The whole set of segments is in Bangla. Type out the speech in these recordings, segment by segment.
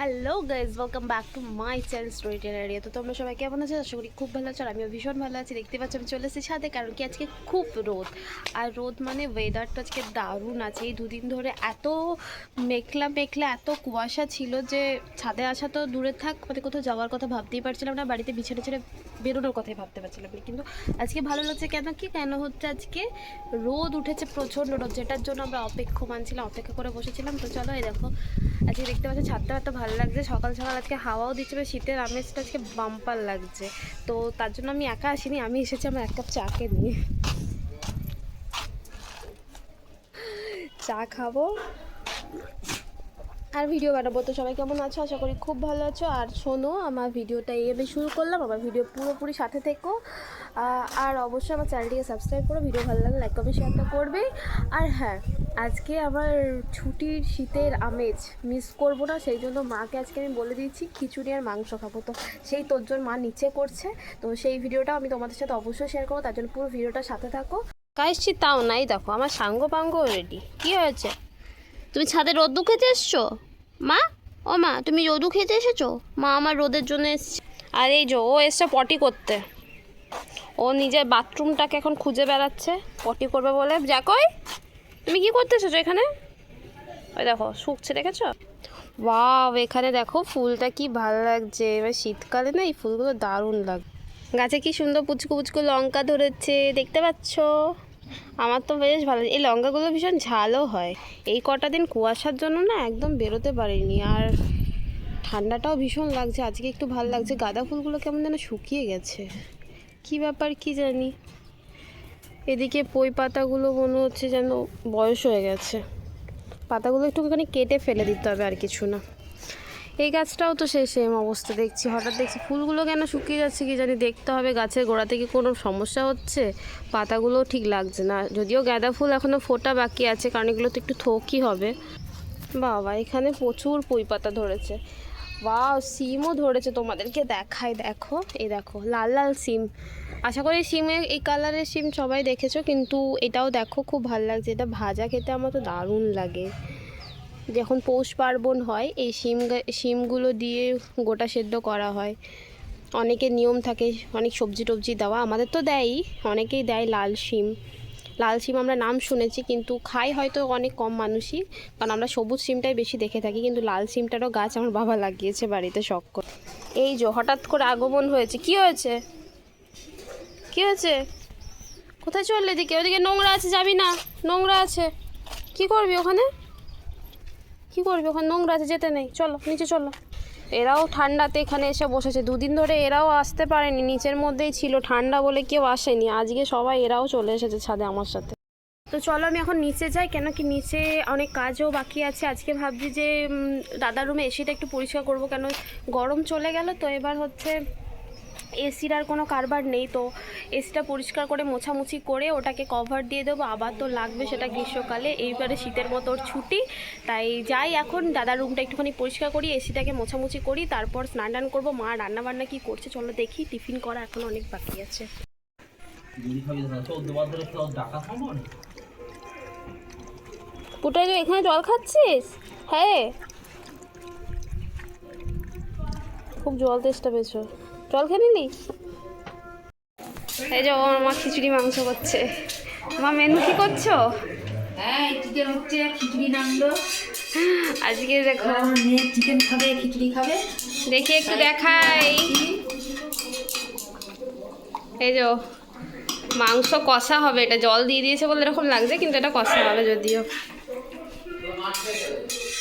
Hello guys welcome back to my channel story area তো তোমরা সবাই কেমন আছো? আশা করি খুব ভালো আছো আর আমিও ভীষণ ভালো আছি। দেখতে পাচ্ছি, আমি চলে এসেছি ছাদে, কারণ কি আজকে খুব রোদ। আর রোদ মানে ওয়েদারটা আজকে দারুণ আছে। এই দুদিন ধরে এত মেঘলা মেঘলা, এত কুয়াশা ছিল যে ছাদে আসা তো দূরে থাক মানে কোথাও যাওয়ার কথা ভাবতেই পারছিলাম না, বাড়িতে বিছানা ছেড়ে বেরোনোর কথাই ভাবতে পারছিলাম না। কিন্তু আজকে ভালো লাগছে কেন? কি কেন হচ্ছে আজকে? রোদ উঠেছে প্রচণ্ড রোদ, যেটার জন্য আমরা অপেক্ষমান ছিলাম, অপেক্ষা করে বসেছিলাম। তো চলো এই দেখো, আজকে দেখতে পাচ্ছি ছাদটা এত ভালো লাগছে। সকাল সকাল আজকে হাওয়াও দিচ্ছে বেশ শীতের আমেজটা আজকে বাম্পার লাগছে। তো তার জন্য আমি একা আসিনি, আমি এসেছি আমার এক কাপ চাকে নিয়ে। চা খাব। আর ভিডিও বানাবো। তো সবাই কেমন আছো? আশা করি খুব ভালো আছো। আর শোনো, আমার ভিডিওটা এই আমি শুরু করলাম। আমার ভিডিও পুরোপুরি সাথে থেকো। আর অবশ্যই আমার চ্যানেলটিকে সাবস্ক্রাইব করো ভিডিও ভালো লাগলে লাইক কমেন্ট শেয়ারটা করবে আর হ্যাঁ আজকে আমার ছুটির শীতের আমেজ মিস করব না, সেই জন্য মাকে আজকে আমি বলে দিয়েছি, খিচুড়ি আর মাংস খাব। তো সেই তোর মা নিচে করছে, তো সেই ভিডিওটা আমি তোমাদের সাথে অবশ্যই শেয়ার করব, তার জন্য পুরো ভিডিওটা সাথে থাকো। কাজছি তাও নাই, দেখো, আমার সাঙ্গ পাঙ্গ রেডি কী হয়েছে? তুমি ছাদে রোদ্দু খেতে এসছো? মা? ও মা, তুমি রোদু খেতে এসেছ? মা আমার রোদের জন্য এসছে। আর এই যে, ও এসছে পটি করতে। ও নিজের বাথরুমটাকে এখন খুঁজে বেড়াচ্ছে, পটি করবে বলে। যা তুমি কি করতেছো এখানে? ওই দেখো, শুকছে দেখেছ? ওয়াও, এখানে দেখো ফুলটা কি ভালো লাগছে। এবার শীতকালে না এই ফুলগুলো দারুণ লাগে গাছে কি সুন্দর পুচকু পুচকু লঙ্কা ধরেছে, দেখতে পাচ্ছ? আমার তো বেশ ভালো এই লঙ্কাগুলো ভীষণ ঝালও হয়। এই কটা দিন কুয়াশার জন্য না একদম বেরোতে পারিনি। আর ঠান্ডাটাও ভীষণ লাগছে, আজকে একটু ভালো লাগছে। গাঁদা ফুলগুলো কেমন যেন শুকিয়ে গেছে। কি ব্যাপার কি জানি? এদিকে পই পাতাগুলো মনে হচ্ছে যেন বয়স হয়ে গেছে। পাতাগুলো একটুখানি কেটে ফেলে দিতে হবে আর কিছু না। এই গাছটাও তো সেই সেম অবস্থা দেখছি। হঠাৎ দেখছি ফুলগুলো কেন শুকিয়ে যাচ্ছে কি জানি? দেখতে হবে গাছের গোড়াতে কি কোনো সমস্যা হচ্ছে? পাতাগুলো ঠিক লাগছে না। যদিও গাঁদা ফুল এখনও ফোটা বাকি আছে, কারণ এগুলো তো একটু থোকই হবে। বাবা, এখানে প্রচুর পুঁই পাতা ধরেছে। বা সিমও ধরেছে তোমাদেরকে দেখায়, দেখো। এই দেখো, লাল লাল সিম আশা করি সিমে এই কালারের সিম সবাই দেখেছ, কিন্তু এটাও দেখো খুব ভালো লাগছে। এটা ভাজা খেতে আমার তো দারুণ লাগে। যখন পৌষ পার্বণ হয়, এই সিম শিমগুলো দিয়ে গোটা সেদ্ধ করা হয়। অনেকের নিয়ম থাকে, অনেক সবজি টবজি দেওয়া, আমাদের তো দেয়ই, অনেকেই দেয় লাল শিম লাল সিম আমরা নাম শুনেছি, কিন্তু খাই হয়তো অনেক কম মানুষই, কারণ আমরা সবুজ সিমটাই বেশি দেখে থাকি, কিন্তু লাল সিমটারও গাছ আমার বাবা লাগিয়েছে বাড়িতে শখ করে। এই যে, হঠাৎ করে আগমন হয়েছে, কি হয়েছে? কি হয়েছে? কোথায় চললে এদিকে? ওদিকে নোংরা আছে, যাবি না? নোংরা আছে। কি করবি ওখানে? কি করবি ওখানে? নোংরা আছে, যেতে নেই। চলো, নিচে চলো। এরাও ঠান্ডাতে এখানে এসে বসেছে। দুদিন ধরে এরাও আসতে পারেনি, নিচের মধ্যেই ছিল ঠান্ডা বলে কেউ আসেনি। আজকে সবাই এরাও চলে এসেছে ছাদে আমার সাথে। তো চলো আমি এখন নিচে যাই, কেন কি নিচে অনেক কাজও বাকি আছে। আজকে ভাবছি যে দাদার রুমে এসিটা একটু পরিষ্কার করব, কেন গরম চলে গেল তো এবার হচ্ছে এসির আর কোনো কারবার নেই তো এসিটা পরিষ্কার করে মোছামুছি করে ওটাকে কভার দিয়ে দেবো। আবার তো লাগবে সেটা গ্রীষ্মকালে। এইবারে শীতের মতো ওর ছুটি তাই যাই এখন দাদার রুমটা একটুখানি পরিষ্কার করি এসিটাকে মোছামুছি করি তারপর স্নান টান করব। মা রান্না বান্না কী করছে চলো দেখি টিফিন করা এখন অনেক বাকি আছে। তুই এখানে জল খাচ্ছিস? হ্যাঁ। খুব জল তেষ্টা পেয়েছ। জল খেয়ে নিলি? এই যে ও আমার মা খিচুড়ি মাংস করছে। মা মেনু কি করছ? চিকেন হচ্ছে খিচুড়ি নামলো। আজকে দেখো। চিকেন খাবে খিচুড়ি খাবে। দেখি একটু দেখাই। এই যে মাংস কষা হবে। এটা জল দিয়ে দিয়েছে বলে এরকম লাগছে কিন্তু এটা কষা হবে যদিও।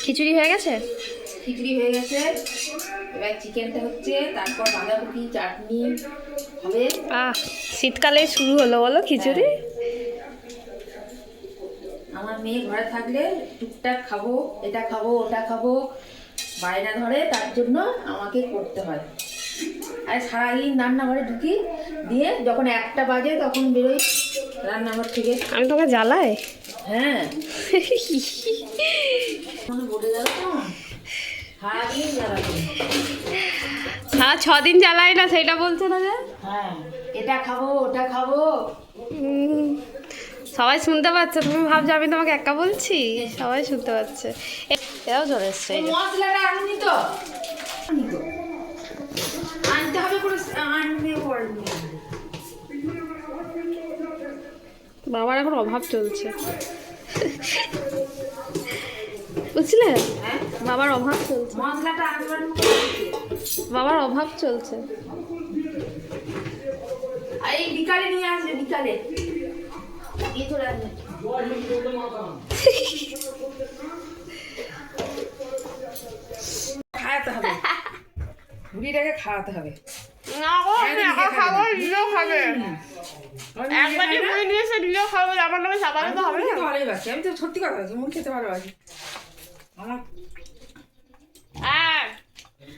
খিচুড়ি হয়ে গেছে? খিচুড়ি হয়ে গেছে। এবার চিকেনটা হচ্ছে তারপর বাঁধাকপি চাটনি হবে। আহ শীতকালে শুরু হলো বলো খিচুড়ি? আমার মেয়ে ঘরে থাকলে টুকটাক খাব এটা খাব ওটা খাব বায়না ধরে তার জন্য আমাকে করতে হয়। আর সারাদিন রান্নাঘরে ঢুকি দিয়ে যখন একটা বাজে তখন বেরোই রান্নাঘর থেকে। আমি তোমাকে জ্বালাই? হ্যাঁ। বলে যাবে তো সারাদিন জ্বালাবে ছ দিন জ্বালাই না সেটা বলছে না হ্যাঁ এটা খাব ওটা খাব। সবাই শুনতে পাচ্ছে তুমি ভাবছ আমি তোমাকে একা বলছি? সবাই শুনতে পাচ্ছে। এ- এরাও চলে এসছে মশলাটা আনুনি তো। আনতে হবে আনবে। বাবার এখন অভাব চলছে। বুঝলে হ্যাঁ? বাবার অভাব চলছে। বাবার অভাব চলছে। এই বিকালে নিয়ে আসবে বিকালে। খাওয়াতে হবে। বুড়িটাকে খাওয়াতে হবে। না গো আমি খাব, নিজেও খাবে। নিয়েছে নিজেও খাবে। আমার নামে সাবানে তো হবে না? আমি তো সত্যি কথা বলছি মুড়ি খেতে ভালোবাসি। আমার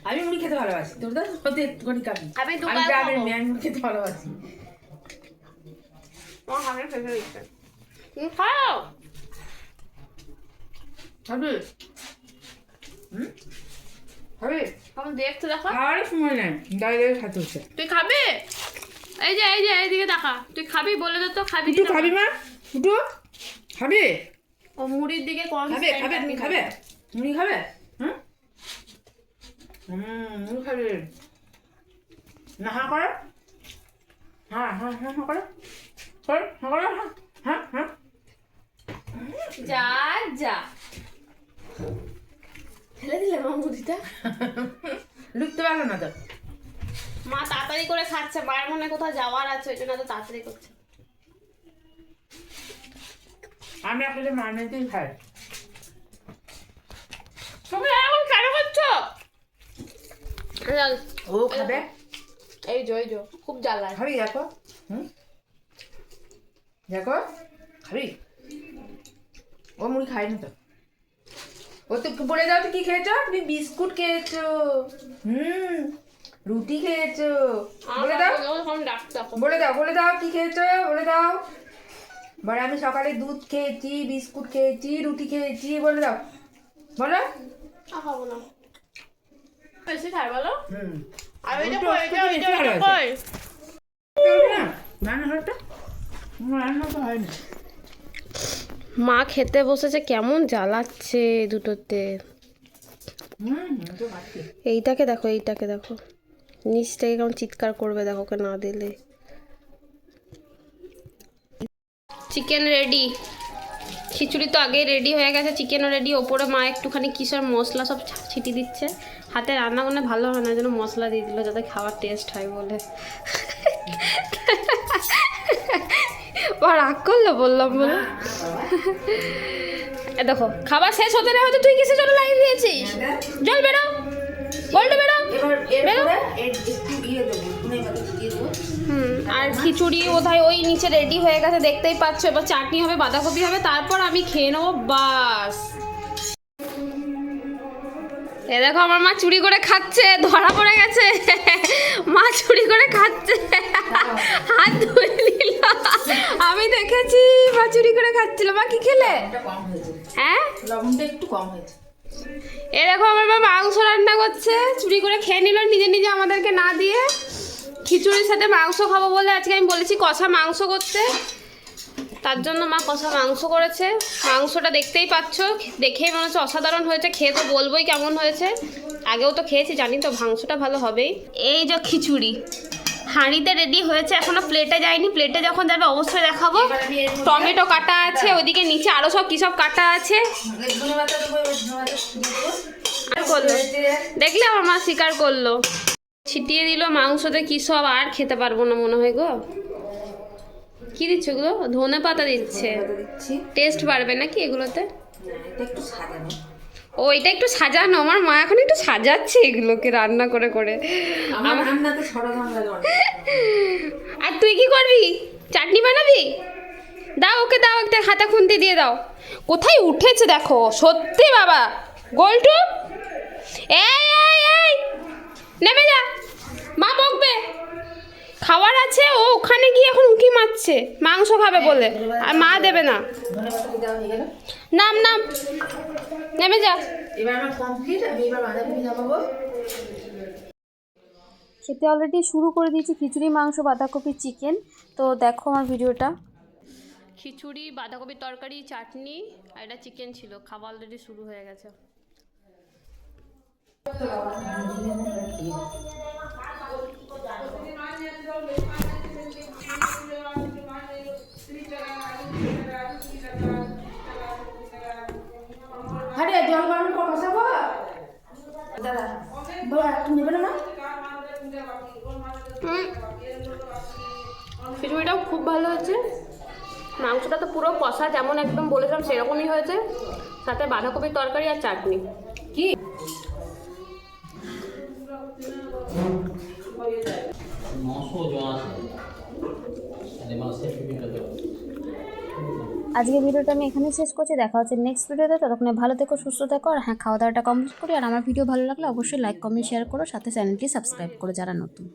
আমি মুড়ি খেতে ভালোবাসি তোর তো হতে একটুখানি আমি গ্রামের মেয়ে মুড়ি খেতে ভালোবাসি। আমার খাবে ফেলে তুমি খাও। খাবি? হুম? খাবি? আমি দেখতে দেখো। খাওয়ারও সময় নেই দাঁড়িয়ে খাতে হচ্ছে তুই খাবি? এই যে এই যে এইদিকে দেখা। তুই খাবি বলে তো খাবি না। খাবি মা খাবি? ও মুড়ির দিকে কম খাবে খাবে তুমি খাবে। মুড়ি খাবে? হুম? হুম মুড়ি খাবে। না হ্যাঁ করো। হ্যাঁ হ্যাঁ হ্যাঁ হ্যাঁ করো। করো করো যা যা। ফেলে দিলে মা মুড়িটা? লুকতে পারল না তো। মা তাড়াতাড়ি করে খাচ্ছে মায়ের মনে কোথাও যাওয়ার আছে ওই জন্য এত তাড়াতাড়ি করছে। আমি আসলে মানেতেই খাই তুমি এরকম কেন করছ ও খাবে? এই জো এই জো খুব জ্বালায়। খাবি দেখো। হুম? দেখো খাবি? ও মুড়ি খায়নি তো। ও তো বলে দাও তো কি খেয়েছো? তুমি বিস্কুট খেয়েছো। হুম রুটি খেয়েছো। বলে দাও। বলে দাও বলে দাও কি খেয়েছো? বলে দাও। বলে আমি সকালে দুধ খেয়েছি বিস্কুট খেয়েছি রুটি খেয়েছি বলে দাও। বলো। খাব না। বেশি বলো? আর কই, কই। রান্না তো হয়নি। মা খেতে বসেছে কেমন জ্বালাচ্ছে দুটোতে। এইটাকে দেখো এইটাকে দেখো। নিচ থেকে কেমন চিৎকার করবে দেখো ওকে না দিলে। Chicken ready. খিচুড়ি তো আগেই রেডি হয়ে গেছে চিকেনও রেডি। ওপরে মা একটুখানি কিসের মশলা সব ছা- ছিটিয়ে দিচ্ছে। হাতে রান্না করলে ভালো হয় না যেন মশলা দিয়ে দিল যাতে খাওয়ার টেস্ট হয় বলে। বা রাগ করল বললাম বলে। দেখো খাবার শেষ হতে না হতে তুই কিসে জন্য লাইন দিয়েছিস? জল বেরো। বলটু বেরো। ইয়ে হুম আর খিচুড়ি বোধহয় ওই নিচে রেডি হয়ে গেছে দেখতেই পাচ্ছ। এবার চাটনি হবে বাঁধাকপি হবে তারপর আমি খেয়ে নেব বাস। এ দেখো আমার মা চুরি করে খাচ্ছে ধরা পড়ে গেছে। মা চুরি করে খাচ্ছে। হাত ধুয়ে নিল আমি দেখেছি মা চুরি করে খাচ্ছিল। মা কি খেলে? হ্যাঁ? লবণটা একটু কম হয়েছে। এ দেখো আমার মা মাংস রান্না করছে চুরি করে খেয়ে নিল নিজে নিজে আমাদেরকে না দিয়ে। খিচুড়ির সাথে মাংস খাব বলে আজকে আমি বলেছি কষা মাংস করতে। তার জন্য মা কষা মাংস করেছে। মাংসটা দেখতেই পাচ্ছ দেখেই মনে হচ্ছে অসাধারণ হয়েছে। খেয়ে তো বলবোই কেমন হয়েছে। আগেও তো খেয়েছি জানি তো মাংসটা ভালো হবেই। এই যে খিচুড়ি। হাঁড়িতে রেডি হয়েছে এখনও প্লেটে যায়নি। প্লেটে যখন যাবে অবশ্যই দেখাবো। টমেটো কাটা আছে ওইদিকে নিচে আরও সব কী সব কাটা আছে। করল। দেখলে আমার মা স্বীকার করল। ছিটিয়ে দিল মাংসতে কি সব আর খেতে পারব না মনে হয় গো। কি দিচ্ছে এগুলো ধনে পাতা দিচ্ছে। টেস্ট বাড়বে নাকি এগুলোতে? একটু সাজানো। ও এটা একটু সাজানো? আমার মা এখন একটু সাজাচ্ছে এগুলোকে রান্না করে করে। আর তুই কি করবি? চাটনি বানাবি? দাও ওকে দাও একটা হাতা খুন্তি দিয়ে দাও। কোথায় উঠেছে দেখো সত্যি বাবা। গোলটু? এই এই এই! নেমে যা। মা বকবে। খাবার আছে ও ওখানে গিয়ে এখন উঁকি মারছে। মাংস খাবে বলে। আর মা দেবে না। নাম নাম। নেমে যা। খেতে অলরেডি শুরু করে দিয়েছি খিচুড়ি মাংস বাঁধাকপি চিকেন তো দেখো আমার ভিডিওটা। খিচুড়ি বাঁধাকপির তরকারি চাটনি আর এটা চিকেন ছিল। খাওয়া অলরেডি শুরু হয়ে গেছে। আরে জল গরম করে বসাবো? দাদা বাবা একটু নেবে না হুম। খিচুড়িটাও খুব ভালো হয়েছে। মাংসটা তো পুরো কষা যেমন একদম বলেছিলাম সেরকমই হয়েছে। সাথে বাঁধাকপির তরকারি আর চাটনি। কি নশো জন আছে তাহলে মানুষের টিফিনটা দেবো আজকে ভিডিওটা আমি এখানে শেষ করছি। দেখা হচ্ছে নেক্সট ভিডিওতে ততক্ষণে ভালো থেকো, সুস্থ থেকো, আর হ্যাঁ খাওয়া দাওয়াটা কমপ্লিট করি। আর আমার ভিডিও ভালো লাগলে অবশ্যই লাইক কমেন্ট শেয়ার করো। সাথে চ্যানেলটি সাবস্ক্রাইব করো যারা নতুন।